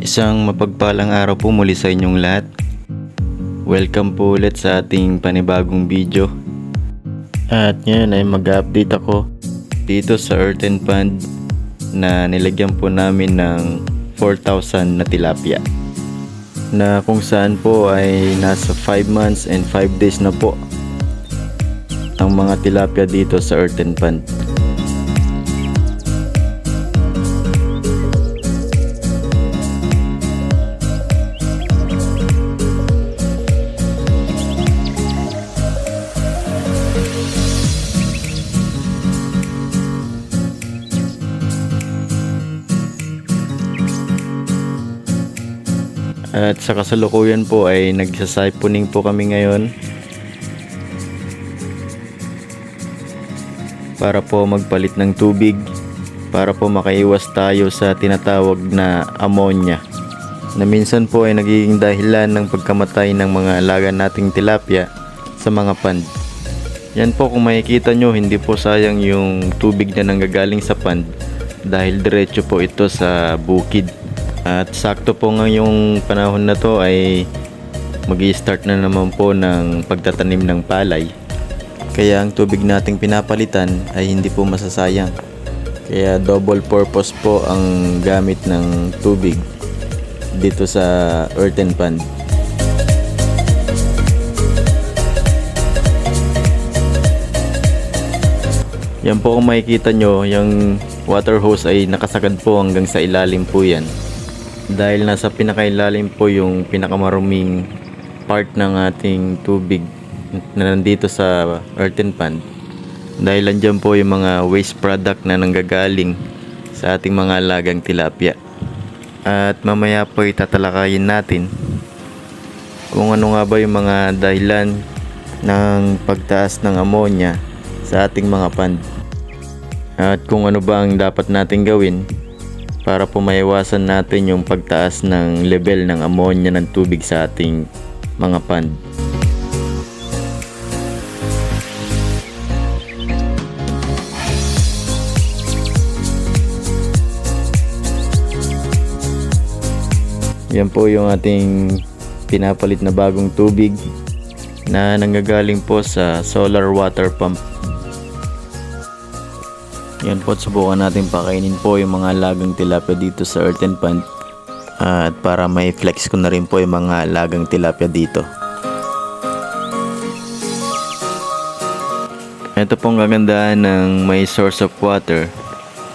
Isang mapagpalang araw po muli sa inyong lahat. Welcome po ulit sa ating panibagong video. At ngayon ay mag-update ako dito sa Earthen Pond na nilagyan po namin ng 4,000 na tilapia. Na kung saan po ay nasa 5 months and 5 days na po ang mga tilapia dito sa Earthen Pond. At sa kasalukuyan po ay nagsasiphoning po kami ngayon para po magpalit ng tubig para po makaiwas tayo sa tinatawag na ammonia na minsan po ay nagiging dahilan ng pagkamatay ng mga alaga nating tilapia sa mga pond. Yan po kung makikita nyo hindi po sayang yung tubig na nanggagaling sa pond dahil diretso po ito sa bukid. At sakto po ngayong panahon na to ay mag start na naman po ng pagtatanim ng palay. Kaya ang tubig nating pinapalitan ay hindi po masasayang. Kaya double purpose po ang gamit ng tubig dito sa earthen pond. Yan po kung makikita nyo, yung water hose ay nakasagad po hanggang sa ilalim po yan. Dahil nasa pinakailalim po yung pinakamaruming part ng ating tubig na nandito sa earthen pond. Dahil andyan po yung mga waste product na nanggagaling sa ating mga alagang tilapia. At mamaya po itatalakayin natin kung ano nga ba yung mga dahilan ng pagtaas ng ammonia sa ating mga pond. At kung ano ba ang dapat natin gawin para po maiwasan natin yung pagtaas ng level ng ammonia ng tubig sa ating mga pond. Yan po yung ating pinapalit na bagong tubig na nanggagaling po sa solar water pump. Yan po at subukan natin pakainin po yung mga lagang tilapia dito sa earthen pond at para may flex ko na rin po yung mga lagang tilapia dito. Ito pong kagandahan ng may source of water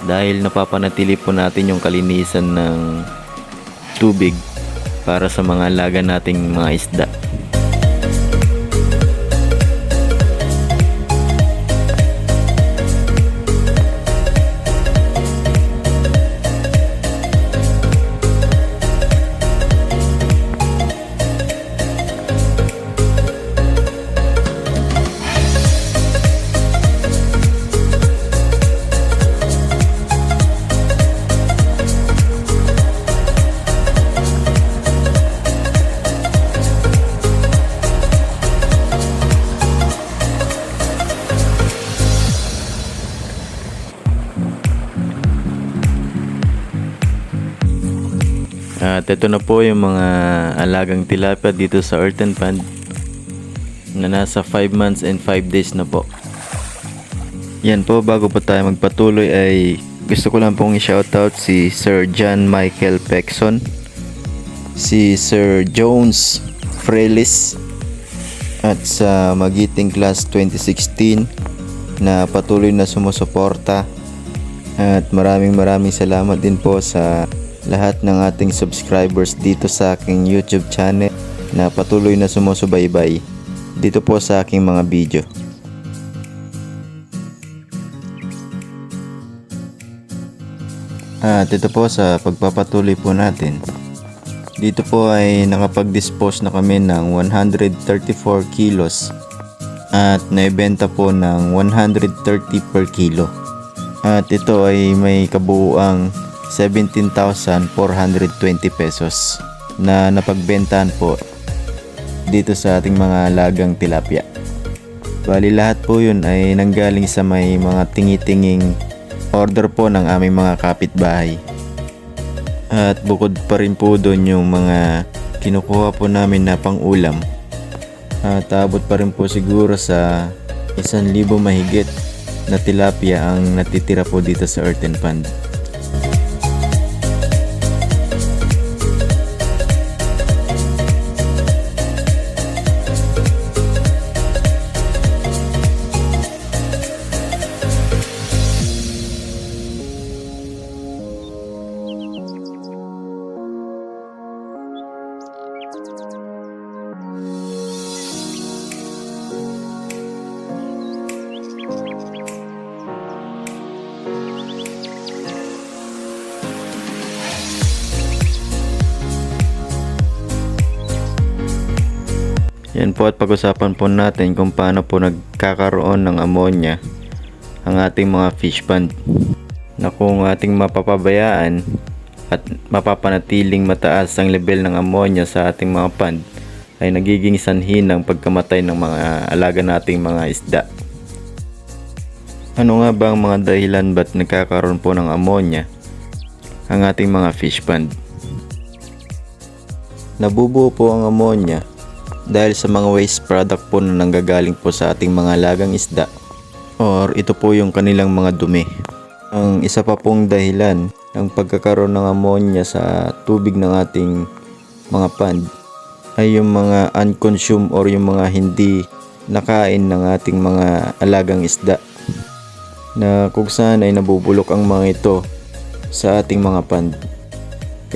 dahil napapanatili po natin yung kalinisan ng tubig para sa mga alaga nating mga isda. At ito na po yung mga alagang tilapia dito sa earthen pond na nasa 5 months and 5 days na po. Yan po, bago pa tayo magpatuloy ay gusto ko lang pong i-shoutout si Sir John Michael Pexon, si Sir Jones Frelis, at sa Magiting Class 2016 na patuloy na sumusuporta at maraming maraming salamat din po sa lahat ng ating subscribers dito sa aking YouTube channel na patuloy na sumusubaybay dito po sa aking mga video. At ito po sa pagpapatuloy po natin. Dito po ay nakapag-dispose na kami ng 134 kilos at naibenta po ng 130 per kilo. At ito ay may kabuuang 17,420 pesos na napagbentahan po dito sa ating mga lagang tilapia. Bali lahat po yun ay nanggaling sa may mga tingi-tinging order po ng aming mga kapitbahay. At bukod pa rin po doon yung mga kinukuha po namin na pang ulam. At abot pa rin po siguro sa isang libo mahigit na tilapia ang natitira po dito sa earthen pond. Yan po at pag-usapan po natin kung paano po nagkakaroon ng ammonia ang ating mga fish pond na kung ating mapapabayaan at mapapanatiling mataas ang level ng ammonia sa ating mga pond ay nagiging sanhi ng pagkamatay ng mga alaga nating mga isda. Ano nga ba ang mga dahilan ba't nagkakaroon po ng ammonia ang ating mga fish pond? Nabubuo po ang ammonia dahil sa mga waste product po na nanggagaling po sa ating mga lagang isda or ito po yung kanilang mga dumi. Ang isa pa pong dahilan ng pagkakaroon ng ammonia sa tubig ng ating mga pond ay yung mga unconsumed or yung mga hindi nakain ng ating mga alagang isda na kung saan ay nabubulok ang mga ito sa ating mga pond.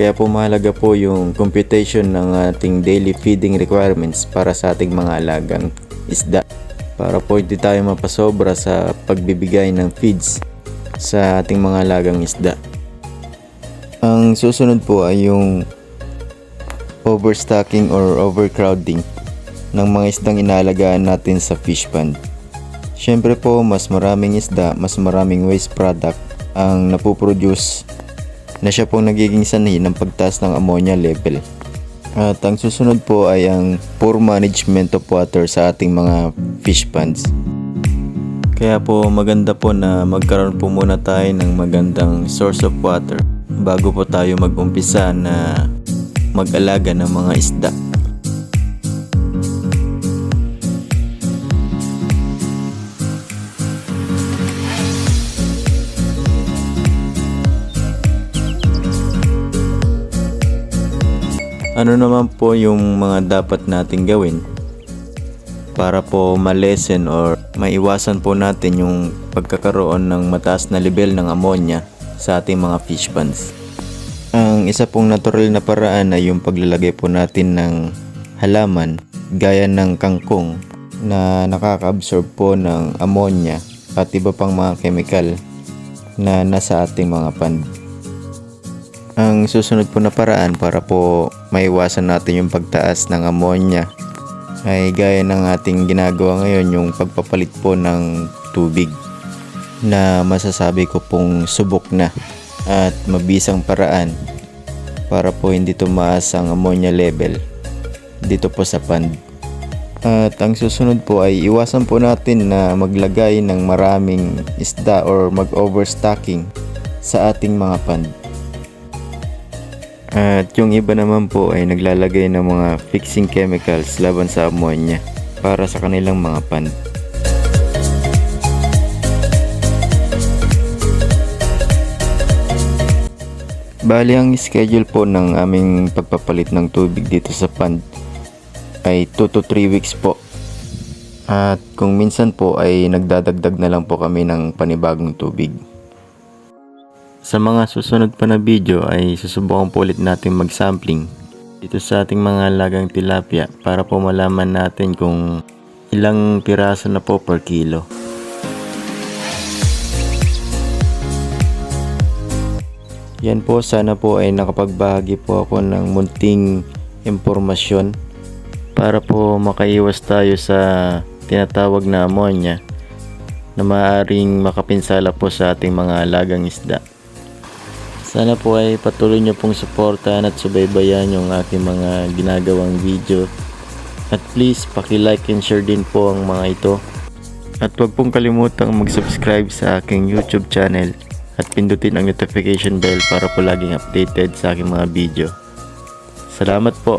Kaya po mahalaga po yung computation ng ating daily feeding requirements para sa ating mga alagang isda. Para po hindi tayo mapasobra sa pagbibigay ng feeds sa ating mga alagang isda. Ang susunod po ay yung overstocking or overcrowding ng mga isdang inaalagaan natin sa fish pond. Siyempre po, mas maraming isda, mas maraming waste product ang napoproduce na siya pong nagiging sanhi ng pagtaas ng ammonia level. At ang susunod po ay ang poor management of water sa ating mga fish ponds. Kaya po maganda po na magkaroon po muna tayo ng magandang source of water bago po tayo mag-umpisa na mag-alaga ng mga isda. Ano naman po yung mga dapat nating gawin para po malesen or maiwasan po natin yung pagkakaroon ng mataas na level ng ammonia sa ating mga fish ponds. Ang isa pong natural na paraan ay yung paglalagay po natin ng halaman gaya ng kangkong na nakaka-absorb po ng ammonia at iba pang mga chemical na nasa ating mga pond. Ang susunod po na paraan para po maiwasan natin yung pagtaas ng ammonia ay gaya ng ating ginagawa ngayon yung pagpapalit po ng tubig na masasabi ko pong subok na at mabisang paraan para po hindi tumaas ang ammonia level dito po sa pond. At ang susunod po ay iwasan po natin na maglagay ng maraming isda or mag-overstocking sa ating mga pond. At yung iba naman po ay naglalagay ng mga fixing chemicals laban sa ammonia para sa kanilang mga pond. Bali ang schedule po ng aming pagpapalit ng tubig dito sa pond ay 2 to 3 weeks po. At kung minsan po ay nagdadagdag na lang po kami ng panibagong tubig. Sa mga susunod pa na video ay susubukan po ulit natin mag-sampling dito sa ating mga lagang tilapia para po malaman natin kung ilang piraso na po per kilo. Yan po, sana po ay nakapagbahagi po ako ng munting impormasyon para po makaiwas tayo sa tinatawag na ammonia na maaaring makapinsala po sa ating mga alagang isda. Sana po ay patuloy nyo pong suportahan at subaybayan yung aking mga ginagawang video. At please, paki-like and share din po ang mga ito. At huwag pong kalimutang mag-subscribe sa aking YouTube channel at pindutin ang notification bell para po laging updated sa aking mga video. Salamat po.